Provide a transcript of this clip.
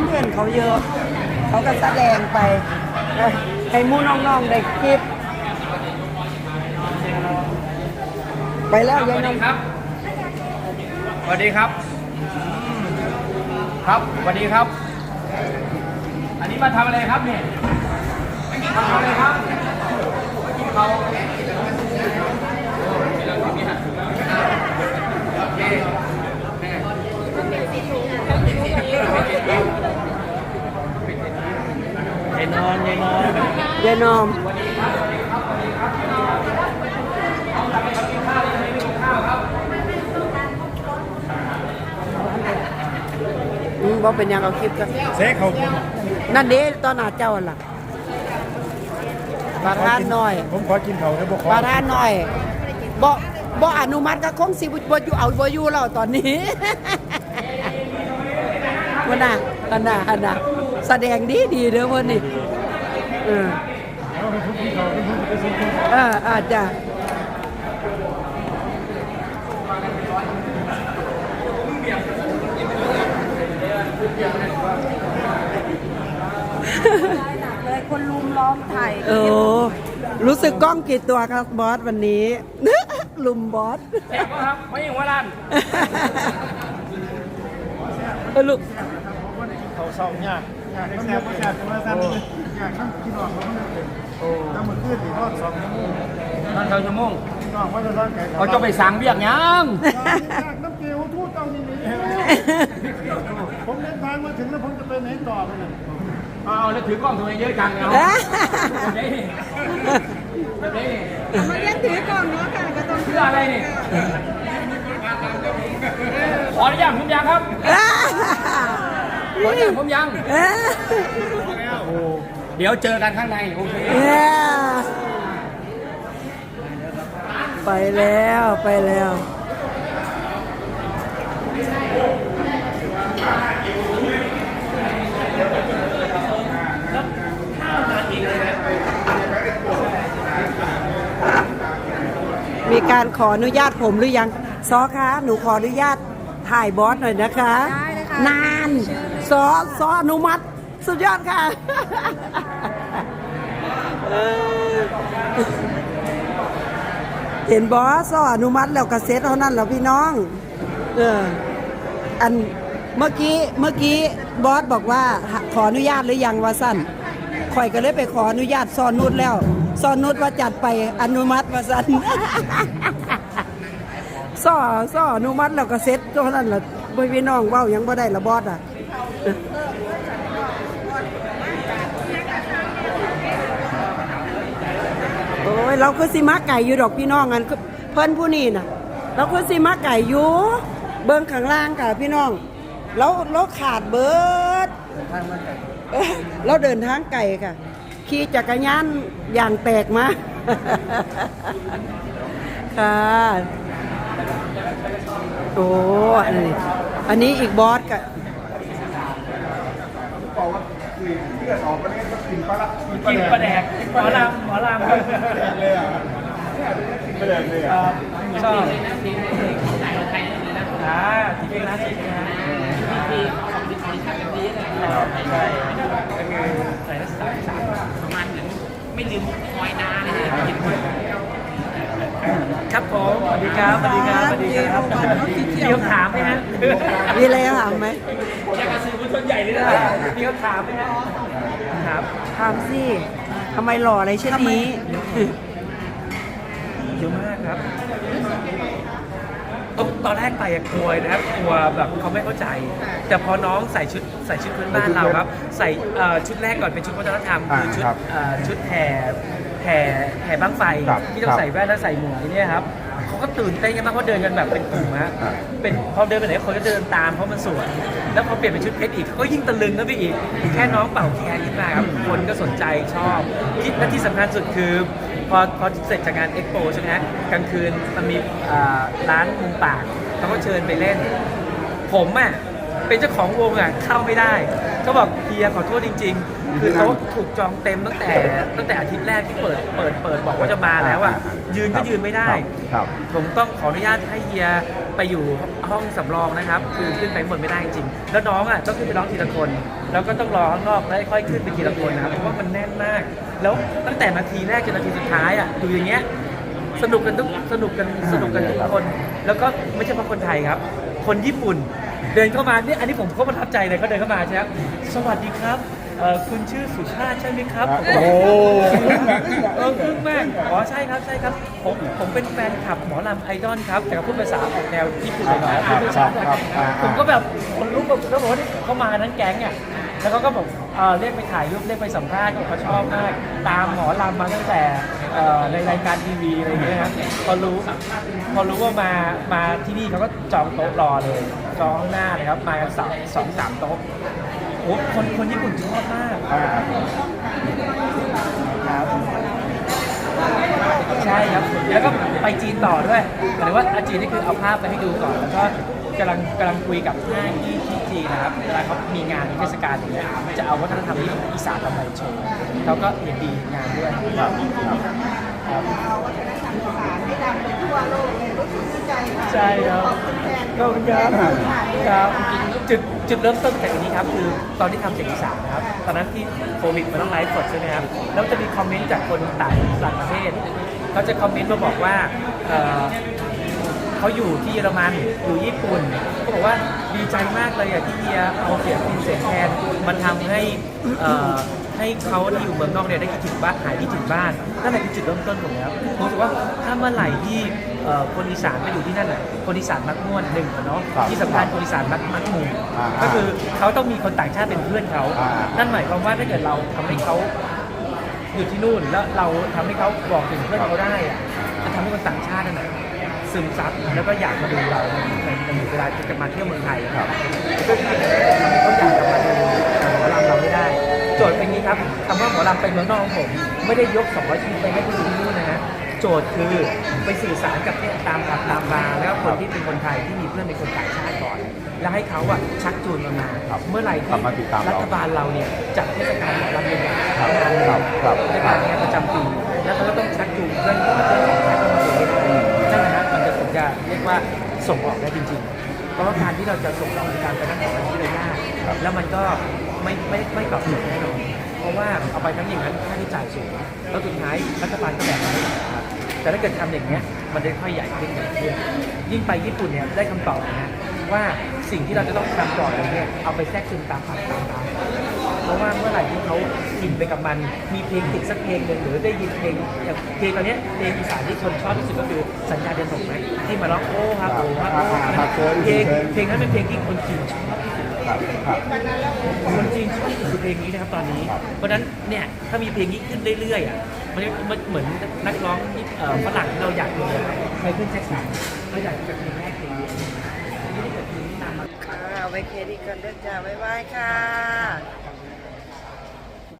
อนเทนต์เขาเยอะ เขาก็แสดงไปให้มู่น้องๆได้คลิป ไปแล้วสยายวัสนดีครับ สวัสดีครับครับ สวัสดีครับ อันนี้มาทำอะไรครับเนี่ยมาทำอะไรครับกินเขาเนนอนเย็นนอนยายนอมอืมบ่เป็นหยังเอาคลิปกันเซ็กเขานั่นเด้ตอนหน้าเจ้าหั่นล่ะประธานน้อย ผมขอกินเขาแล้วบอกขอประธานน้อยบ่บ่อนุมัติก็คงสิบ่อยู่เอาบ่อยู่แล้วตอนนี้ วันน่ะอันน่ะอันน่ะ แสดงดีดีเด้อเพิ่นนี่เออเอาไปทุบที่เขาไปทุบไปทุบเอออาจจะเลยคนลุมล้อมถ่ายเออ รู้สึกกล้องกี่ตัวครับบอสวันนี้ ลุมบอสแจกครับไม่ยิงหัวล้านเออลูกเขาเศร้ายาก อยากแซ่บแซ่บมาสั้นยากข้างกินออกเขาไม่เป็นโอ้ถ้ามันขึ้นอีกทอดสองชั่วโมงนั่นเท่าชั่วโมงพี่น้องว่าจะสร้างไก่เขาจะไปสั่งเบียกยังน้ำเกลียวทูดเต้านี่นี่ผมเดินทางมาถึงแล้วผมจะไปไหนต่อไปเนี่ยเอาแล้วถือกล้องทำไมเยอะจังเอาแบบนี้แบบนี้มาเรียกถือกล่องเนาะค่ะก็ต้องเพื่ออะไรนี่ขออนุญาตผมยังครับ ขออนุญาตผมยัง เอ้ยเดี๋ยวเจอกันข้างใน โอเค เอ้ยไปแล้วไปแล้ว มีการขออนุญาตผมหรือยัง ซอคะ หนูขออนุญาตถ่ายบอสหน่อยนะคะ ได้เลยค่ะนาน ซอซออนุมัติ สุดยอดค่ะเห็นบอสซออนุมัติแล้วกระเซ็ตเท่านั้นแล้วพี่น้อง เออ อันเมื่อกี้เมื่อกี้บอสบอกว่าขออนุญาตหรือยังว่าสั้นข่อยก็เลยไปขออนุญาตซอนนุชแล้วซอนนุชว่าจัดไปอนุมัติว่าสั้นซอซออนุมัติแล้วก็เซ็ตเท่านั้นแหละบ่พี่น้องเว้ายังบ่ได้ละบอสอะ โอ้ยเราคือสิมาไก่อยู่ดอกพี่น้องกันคือเพิ่นผู้นี้น่ะ เราคือสิมาไก่อยู่เบิ้งข้างล่างค่ะพี่น้องเราเราขาดเบิดเอ้ยเราเดินทางไก่ค่ะขี่จักรยานอย่างแตกมาค่ะโอ้อันนี้อันนี้อีกบอสกับ บอกว่า คือที่จะออกมาเนี่ยก็กินปลาละกินปลาแดกหมอลำหมอลำแดกเลยอะกินปลาแดกเลยอะชอบอ่าทีนร้านที่นะที่ของที่ของที่ทำแบบนี้เลยใช่ก็คือใส่นักศึกษาสามประมาณเหมือนไม่ลืมคอยนาเลยครับผมสวัสดีครับสวัสดีครับสวัสดีครับมีคำถามไหมฮะมีอะไรถามไหมอยากกระสือมวลชนใหญ่เลยนะมีคำถามไหมฮะ ครับถามสิทำไมหล่ออะไรเช่นนี้เยอะมากครับตอนตอนแรกไปอะกลัวนะครับกลัวแบบเขาไม่เข้าใจ แต่พอน้องใส่ชุดใส่ชุดพื้นบ้านเราครับ ใส่เอ่อชุดแรกก่อนเป็นชุดวัฒนธรรมคือชุดเอ่อชุดแห่แห่แห่บ้างไฟที่ต้องใส่แว่นแล้วใส่หมวกเนี่ยครับ เขาก็ตื่นเต้นกันมากเพราะเดินกันแบบเป็นกลุ่มฮะเป็นพอเดินไปไหนคนก็เดินตามเพราะมันสวย แล้วพอเปลี่ยนเป็นชุดเพชรอีกเขาก็ยิ่งตะลึงเข้าไปอีก แค่น้องเป่าแคนขึ้นมาครับคนก็สนใจชอบที่และที่สำคัญสุดคือ พอพอเสร็จจากงานเอ็กโปใช่ไหมฮะกลางคืนมันมีอ่าร้านมุมปากเขาก็เชิญไปเล่น ผมอะ เป็นเจ้าของวงอะเข้าไม่ได้เขาบอกเฮียขอโทษจริง ๆ คือโต๊ะถูกจองเต็มตั้งแต่ตั้งแต่อาทิตย์แรกที่เปิดเปิดเปิดบอกว่าจะมาแล้วอะยืนก็ยืนไม่ได้ ครับ ผมต้องขออนุญาตให้เฮียไปอยู่ห้องสำรองนะครับ คือขึ้นไปข้างบนไม่ได้จริงๆแล้วน้องอะต้องขึ้นไปร้องทีละคน แล้วก็ต้องรอข้างนอกแล้วค่อยขึ้นไปทีละคนนะครับเพราะว่ามันแน่นมาก แล้วตั้งแต่นาทีแรกจนนาทีสุดท้ายอะอยู่อย่างเงี้ยสนุกกันทุกสนุกกันสนุกกันทุกคน แล้วก็ไม่ใช่เฉพาะคนไทยครับ คนญี่ปุ่น เดินเข้ามาเนี่ยอันนี้ผมก็ประทับใจเลยเขาเดินเข้ามาใช่ไหมสวัสดีครับเอ่อคุณชื่อสุชาติใช่ไหมครับผมก็โอ้เออคึ่งมากอ๋อใช่ครับใช่ครับ ผมผมเป็นแฟนคลับหมอลำไอดอลครับ แต่ก็พูดภาษาออกแนวญี่ปุ่นหน่อยๆครับครับครับอ่าผมก็แบบคนลุกแบบแล้วบอกว่าเขามานั้นแก๊งอะแล้วเขาก็บอกเอ่อเรียกไปถ่ายรูปเรียกไปสัมภาษณ์เขาชอบมาก ตามหมอลำมาตั้งแต่ เอ่อในรายการทีวีอะไรอย่างเงี้ยครับพอรู้พอรู้ว่ามามาที่นี่เขาก็จองโต๊ะรอเลยจองข้างหน้าเลยครับมากันสองสองสามโต๊ะโอ้คนคนญี่ปุ่นชอบมากครับใช่ครับแล้วก็ไปจีนต่อด้วยหมายถึงว่าอาจีนนี่คือเอาภาพไปให้ดูก่อนแล้วก็ กำลังกำลังคุยกับห้างที่ที่จีนนะครับเวลาเขามีงานมีเทศกาลอย่างเงี้ยจะเอาวัฒนธรรมที่อีสานมาโชว์เขาก็เห็นดีงานด้วยครับเอาวัฒนธรรมอีสานให้ดังไปทั่วโลกเลยรู้สึกดีใจค่ะใช่ครับขอบคุณแทนขอบคุณครับแทนค่ะครับจุดจุดเริ่มต้นจากอันนี้ครับคือตอนที่ทำเสียงอีสานนะครับตอนนั้นที่โควิดมันต้องไลฟ์สดใช่ไหมครับแล้วจะมีคอมเมนต์จากคนต่างต่างประเทศเขาจะคอมเมนต์มาบอกว่า เอ่อเขาอยู่ที่เยอรมันอยู่ญี่ปุ่นเขาบอกว่าดีใจมากเลยอะที่เฮียเอาเสียงพินเสียงแคนมันทำให้เอ่อให้เขาที่อยู่เมืองนอกเนี่ยได้คิดถึงบ้านหายคิดถึงบ้านนั่นแหละคือจุดเริ่มต้นของแล้วผมรู้สึกว่าถ้าเมื่อไหร่ที่เอ่อคนอีสานไปอยู่ที่นั่นน่ะคนอีสานมักม่วนหนึ่งอะเนาะครับที่สำคัญคนอีสานมักมักหมู่อ่าก็คือเขาต้องมีคนต่างชาติเป็นเพื่อนเขาอ่านั่นหมายความว่าถ้าเกิดเราทำให้เขาอยู่ที่นู่นแล้วเราทำให้เขาบอกถึงเพื่อนเขาได้อะจะทำให้คนต่างชาตินั่นแหละ ซึมซับแล้วก็อยากมาดูเราในในเวลาจะมาเที่ยวเมืองไทยครับก็ทำให้เขาอยากจะมาดูหมอลำเราไม่ได้ โจทย์เป็นอย่างนี้ครับคำว่าหมอลำไปเมืองนอกของผม ไม่ได้ยก200ชีวิตไปให้คนดูที่นู่นนะฮะโจทย์คือไปสื่อสารกับเนี่ยตามผับตามบาร์แล้วก็คนที่เป็นคนไทยที่มีเพื่อนเป็นคนต่างชาติก่อน แล้วให้เขาอะชักจูนมามาครับเมื่อไหร่กลับมาติดตามรัเราฐบาลเราเนี่ยจัดเทศกาลหมอลำใหญ่ๆครับงานหนึ่งครับครับเทศกาลเนี้ยประจำปีแล้วเขาก็ต้องชักจูงเพื่อนเพื่อน ว่าส่งออกได้จริง ๆ เพราะว่าการที่เราจะส่งออกในการไปนั่งของที่เรายากแล้วมันก็ไม่ไม่ไม่ตอบโจทย์แน่นอนเพราะว่าเอาไปทั้งอย่างนั้นค่าใช้จ่ายสูงแล้วสุดท้ายรัฐบาลก็แบกรับไม่ไหวครับแต่ถ้าเกิดทำอย่างเงี้ยมันจะค่อยใหญ่ขึ้นใหญ่ขึ้นยิ่งไปญี่ปุ่นเนี่ยได้คำตอบนะฮะว่าสิ่งที่เราจะต้องทำก่อนเลยเนี่ยเอาไปแทรกซึมตามผับตามร้าน เพราะว่าเมื่อไหร่ที่เขาอินไปกับมัน มีเพลงติดสักเพลงหนึ่งหรือได้ยินเพลงอย่างเพลงตอนนี้ยเพลงอีสานที่คนชอบที่สุดก็คือสัญญาเดือนหกไหมที่มาร้องโอ้ครับโอ้ครับโอ้ครับเพลงเพลงนั้นเป็นเพลงที่คนจีนชอบที่สุดครับครับคนจีนชอบที่สุดคือเพลงนี้นะครับตอนนี้ เพราะฉะนั้นเนี่ยถ้ามีเพลงนี้ขึ้นเรื่อยๆอะมันมันเหมือนนักร้องที่ฝรั่งที่เราอยากดูไมเคิลแจ็คสันเราอยากจะเพลงแรกเพลงนี้อันนี้เกิดเพลงนี้นมาค่ะไว้เครดิตกันเด้อจ้าบ๊ายบายค่ะ